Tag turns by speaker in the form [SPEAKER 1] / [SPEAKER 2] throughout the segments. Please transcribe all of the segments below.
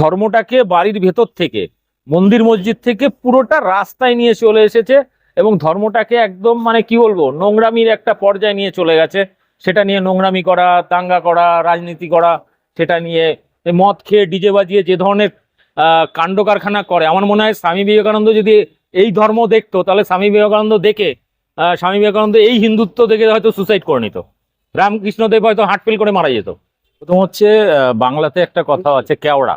[SPEAKER 1] ধর্মটাকে বাড়ির ভেতর থেকে, মন্দির মসজিদ থেকে পুরোটা রাস্তায় নিয়ে চলে এসেছে এবং ধর্মটাকে একদম মানে কি বলব, নোংরামির একটা পর্যায়ে নিয়ে চলে গেছে। সেটা নিয়ে নোংরামি করা, দাঙ্গা করা, রাজনীতি করা, সেটা নিয়ে মদ খেয়ে ডিজে বাজিয়ে যে ধরনের কাণ্ড কারখানা করে। আমার মনে হয় স্বামী বিবেকানন্দ যদি এই ধর্ম দেখতো, তাহলে স্বামী বিবেকানন্দ দেখে স্বামী বিবেকানন্দ এই হিন্দুত্ব দেখে হয়তো সুসাইড করে নিত। রামকৃষ্ণদেব হয়তো হার্টফেল করে মারা যেত। প্রথম হচ্ছে বাংলাতে একটা কথা আছে কেওড়া।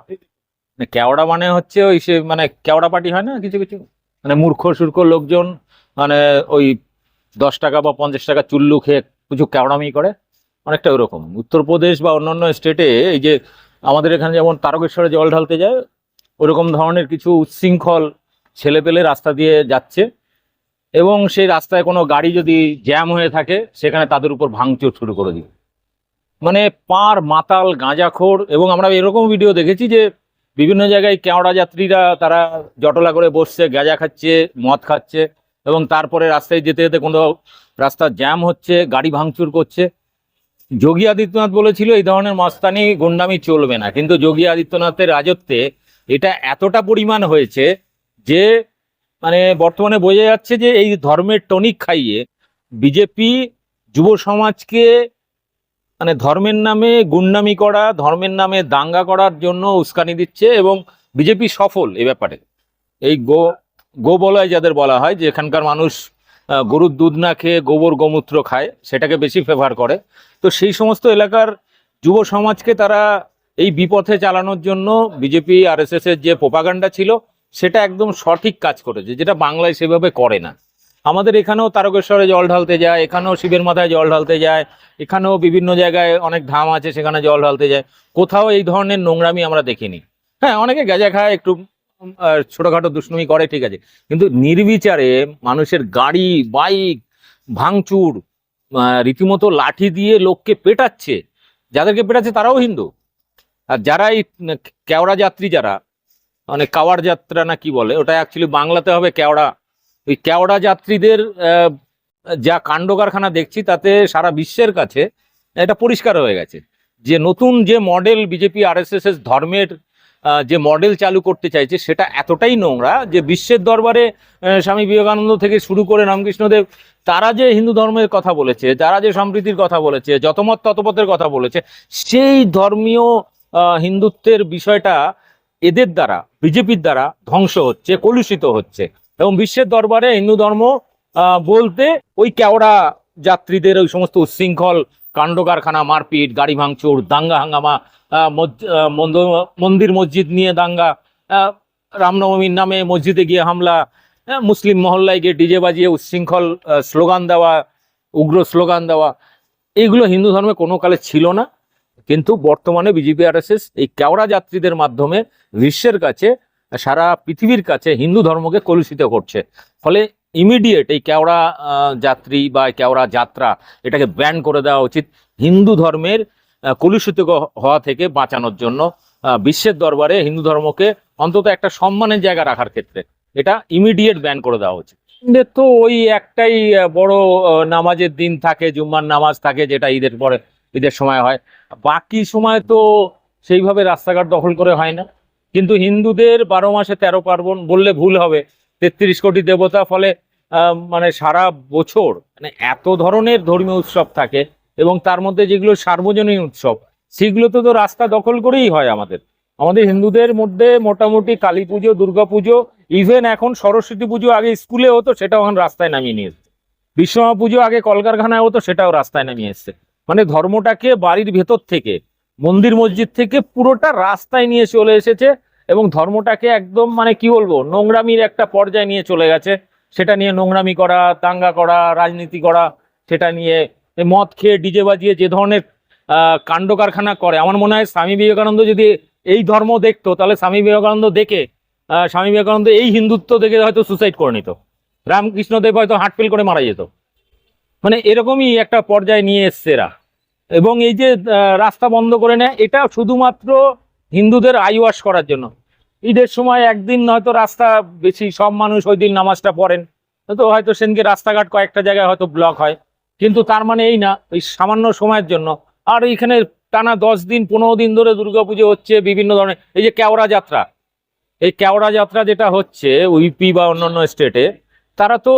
[SPEAKER 1] মানে কেওড়া মানে হচ্ছে ওই সে মানে কেওড়া পার্টি হয় না কিছু কিছু? মানে মূর্খ সূর্খ লোকজন মানে ওই দশ টাকা বা পঞ্চাশ টাকা চুল্লু খেয়ে কিছু কেওড়ামি করে অনেকটা ওরকম। উত্তরপ্রদেশ বা অন্যান্য স্টেটে এই যে আমাদের এখানে যেমন তারকেশ্বরে জল ঢালতে যায় ওরকম ধরনের কিছু উচ্ছৃঙ্খল ছেলেপেলে রাস্তা দিয়ে যাচ্ছে এবং সেই রাস্তায় কোনো গাড়ি যদি জ্যাম হয়ে থাকে সেখানে তাদের উপর ভাঙচুর শুরু করে দিবে। মানে পার মাতাল গাঁজাখোর, এবং আমরা এরকম ভিডিও দেখেছি যে বিভিন্ন জায়গায় কেওড়া যাত্রীরা তারা জটলা করে বসছে, গাঁজা খাচ্ছে, মদ খাচ্ছে, এবং তারপরে রাস্তায় যেতে যেতে কোনো রাস্তা জ্যাম হচ্ছে, গাড়ি ভাঙচুর করছে। যোগী আদিত্যনাথ বলেছিল, এই ধরনের মস্তানি গুন্ডামি চলবে না। কিন্তু যোগী আদিত্যনাথের রাজত্বে এটা এতটা পরিমাণ হয়েছে যে মানে বর্তমানে বোঝা যাচ্ছে যে এই ধর্মের টনিক খাইয়ে বিজেপি যুব সমাজকে মানে ধর্মের নামে গুন্ডামি করা, ধর্মের নামে দাঙ্গা করার জন্য উস্কানি দিচ্ছে এবং বিজেপি সফল এ ব্যাপারে। এই গো, গোবলয় যাদের বলা হয়, যে এখানকার মানুষ গরুর দুধ না খেয়ে গোবর গোমূত্র খায়, সেটাকে বেশি ফেভার করে। তো সেই সমস্ত এলাকার যুব সমাজকে তারা এই বিপথে চালানোর জন্য বিজেপি আর এর যে প্রোপাগান্ডা ছিল, সেটা একদম সঠিক কাজ করেছে, যেটা বাংলায় সেভাবে করে না। আমাদের এখানেও তারকেশ্বরে জল ঢালতে যায়, এখানেও শিবের মাথায় জল ঢালতে যায়, এখানেও বিভিন্ন জায়গায় অনেক ধাম আছে সেখানে জল ঢালতে যায়। কোথাও এই ধরনের নোংরামি আমরা দেখিনি। হ্যাঁ অনেকে গেজা খায়, একটু ছোটখাটো দুষ্টুমি করে, ঠিক আছে। কিন্তু নির্বিচারে মানুষের গাড়ি, বাইক, ভাঙচুর রীতিমতো লাঠি দিয়ে লোককে পেটাচ্ছে, যাদেরকে পেটাচ্ছে তারাও হিন্দু। আর যারা এই কেওড়া যাত্রী যারা মানে কাওয়ার যাত্রা না কি বলে, ওটা অ্যাকচুয়ালি বাংলাতে হবে কেওড়া। ওই কেওড়া যাত্রীদের যা কাণ্ড কারখানা দেখছি তাতে সারা বিশ্বের কাছে এটা পরিষ্কার হয়ে গেছে। যে নতুন যে model BJP R S S ধর্মের যে মডেল চালু করতে চাইছে সেটা এতটাই নোংরা যে বিশ্বের দরবারে স্বামী বিবেকানন্দ থেকে শুরু করে রামকৃষ্ণদেব, তারা যে হিন্দু ধর্মের কথা বলেছে, তারা যে সম্প্রীতির কথা বলেছে, যতমত ততপথের কথা বলেছে, সেই ধর্মীয় হিন্দুত্বের বিষয়টা এদের দ্বারা, বিজেপির দ্বারা ধ্বংস হচ্ছে, কলুষিত হচ্ছে। এবং বিশ্বের দরবারে হিন্দু ধর্ম বলতে ওই কেওড়া যাত্রীদের ওই সমস্ত উচ্ছৃঙ্খল, কাণ্ড কারখানা, মারপিট, গাড়ি ভাঙচুর, দাঙ্গা হাঙ্গামা মন্দির মসজিদ নিয়ে দাঙ্গা রামনবমীর নামে মসজিদে গিয়ে হামলা মুসলিম মহল্লায় গিয়ে ডিজে বাজিয়ে উচ্ছৃঙ্খল স্লোগান দেওয়া, উগ্র স্লোগান দেওয়া এইগুলো হিন্দু ধর্মে কোনো কালে ছিল না। কিন্তু বর্তমানে বিজেপি, আর এই কেওড়া যাত্রীদের মাধ্যমে বিশ্বের কাছে সারা পৃথিবীর কাছে হিন্দু ধর্মকে কলুষিত করছে। ফলে ইমিডিয়েট এই কেওড়া যাত্রী বা কেওড়া যাত্রা এটাকে ব্যান করে দেওয়া উচিত হিন্দু ধর্মের কলুষিত হওয়া থেকে বাঁচানোর জন্য বিশ্বের দরবারে হিন্দু ধর্মকে অন্তত একটা সম্মানের জায়গা রাখার ক্ষেত্রে এটা ইমিডিয়েট ব্যান করে দেওয়া উচিত। এদের তো ওই একটাই বড় নামাজের দিন থাকে, জুম্মার নামাজ থাকে, যেটা ঈদের পরে, ঈদের সময় হয়। বাকি সময় তো সেইভাবে রাস্তাঘাট দখল করে হয় না। কিন্তু হিন্দুদের বারো মাসে তেরো পার্বণ বললে ভুল হবে। তেত্রিশ কোটি দেবতা ফলে মানে সারা বছর মানে এত ধরনের ধর্মীয় উৎসব থাকে এবং তার মধ্যে যেগুলো সার্বজনীন উৎসব সেগুলো তো রাস্তা দখল করেই হয় আমাদের। আমাদের হিন্দুদের মধ্যে মোটামুটি কালী পুজো, দুর্গা পুজো ইভেন এখন সরস্বতী পুজো আগে স্কুলে হতো, সেটাও এখন রাস্তায় নামিয়ে নিয়ে এসছে। বিশ্বকর্মা পুজো আগে কলকারখানায় হতো, সেটাও রাস্তায় নামিয়ে এসছে। মানে ধর্মটাকে বাড়ির ভেতর থেকে মন্দির মসজিদ থেকে পুরোটা রাস্তায় নিয়ে চলে এসেছে এবং ধর্মটাকে একদম মানে কি বলব, নোংরামির একটা পর্যায়ে নিয়ে চলে গেছে। সেটা নিয়ে নোংরামি করা, দাঙ্গা করা, রাজনীতি করা, সেটা নিয়ে মদ খেয়ে ডিজে বাজিয়ে যে ধরনের কাণ্ড কারখানা করে। আমার মনে হয় স্বামী বিবেকানন্দ যদি এই ধর্ম দেখতো, তাহলে স্বামী বিবেকানন্দ দেখে স্বামী বিবেকানন্দ এই হিন্দুত্ব দেখে হয়তো সুসাইড করে নিত। রামকৃষ্ণদেব হয়তো হার্টফেল করে মারা যেত। মানে এরকমই একটা পর্যায়ে নিয়ে এসছে এরা। এবং এই যে রাস্তা বন্ধ করে নেয়, এটা শুধুমাত্র হিন্দুদের আই ওয়াশ করার জন্য। ঈদের সময় একদিন হয়তো রাস্তা বেশি, সব মানুষ ওই দিন নামাজটা পড়েন। তো হয়তো সেদিনকে রাস্তাঘাট কয়েকটা জায়গায় হয়তো ব্লক হয়। কিন্তু তার মানে এই না ওই সামান্য সময়ের জন্য। আর এইখানে টানা দশ দিন, পনেরো দিন ধরে দুর্গাপুজো হচ্ছে বিভিন্ন ধরনের, এই যে কেওড়া যাত্রা। এই কেওড়া যাত্রা যেটা হচ্ছে ইউপি বা অন্যান্য স্টেটে তারা তো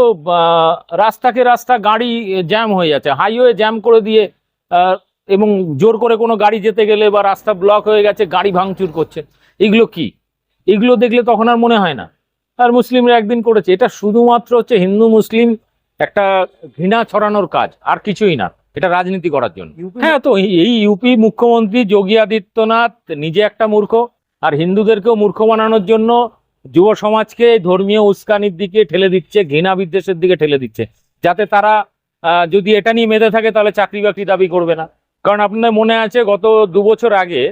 [SPEAKER 1] রাস্তাকে রাস্তা গাড়ি জ্যাম হয়ে যাচ্ছে হাইওয়ে জ্যাম করে দিয়ে এবং জোর করে কোনো গাড়ি যেতে গেলে বা রাস্তা ব্লক হয়ে গেছে গাড়ি ভাঙচুর করছে। এগুলো কি? এগুলো দেখলে তখন আর মনে হয় না। আর মুসলিমরা একদিন করেছে। এটা শুধুমাত্র হচ্ছে হিন্দু মুসলিম একটা ঘৃণা ছড়ানোর কাজ আর কিছুই না। এটা রাজনীতি করার জন্য। হ্যাঁ তো এই- ইউপি মুখ্যমন্ত্রী যোগী আদিত্যনাথ নিজে একটা মূর্খ আর হিন্দুদেরকেও মূর্খ বানানোর জন্য যুব সমাজকে ধর্মীয় উস্কানির দিকে ঠেলে দিচ্ছে ঘৃণা বিদ্বেষের দিকে ঠেলে দিচ্ছে। যাতে তারা যদি এটা নিয়ে মেতে থাকে তাহলে চাকরি বাকরি দাবি করবে না। কারণ আপনাদের মনে আছে গত দু বছর আগে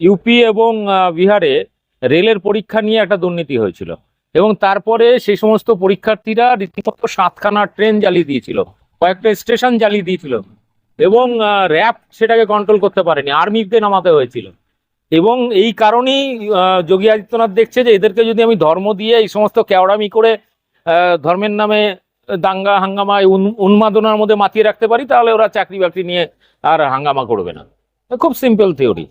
[SPEAKER 1] ইউপি এবং বিহারে রেলের পরীক্ষা নিয়ে একটা দুর্নীতি হয়েছিল এবং তারপরে সেই সমস্ত পরীক্ষার্থীরা রীতিমতো সাতখানা ট্রেন জ্বালিয়ে দিয়েছিল, কয়েকটা স্টেশন জ্বালিয়ে দিয়েছিল এবং র্যাব সেটাকে কন্ট্রোল করতে পারেনি আর্মিতে নামাতে হয়েছিল। এবং এই কারণেই যোগী আদিত্যনাথ দেখছে যে এদেরকে যদি আমি ধর্ম দিয়ে এই সমস্ত কেওড়ামি করে ধর্মের নামে দাঙ্গা হাঙ্গামায় উন- উন্মাদনার মধ্যে মাতিয়ে রাখতে পারি, তাহলে ওরা চাকরি বাকরি নিয়ে আর হাঙ্গামা করবে না। খুব সিম্পল থিওরি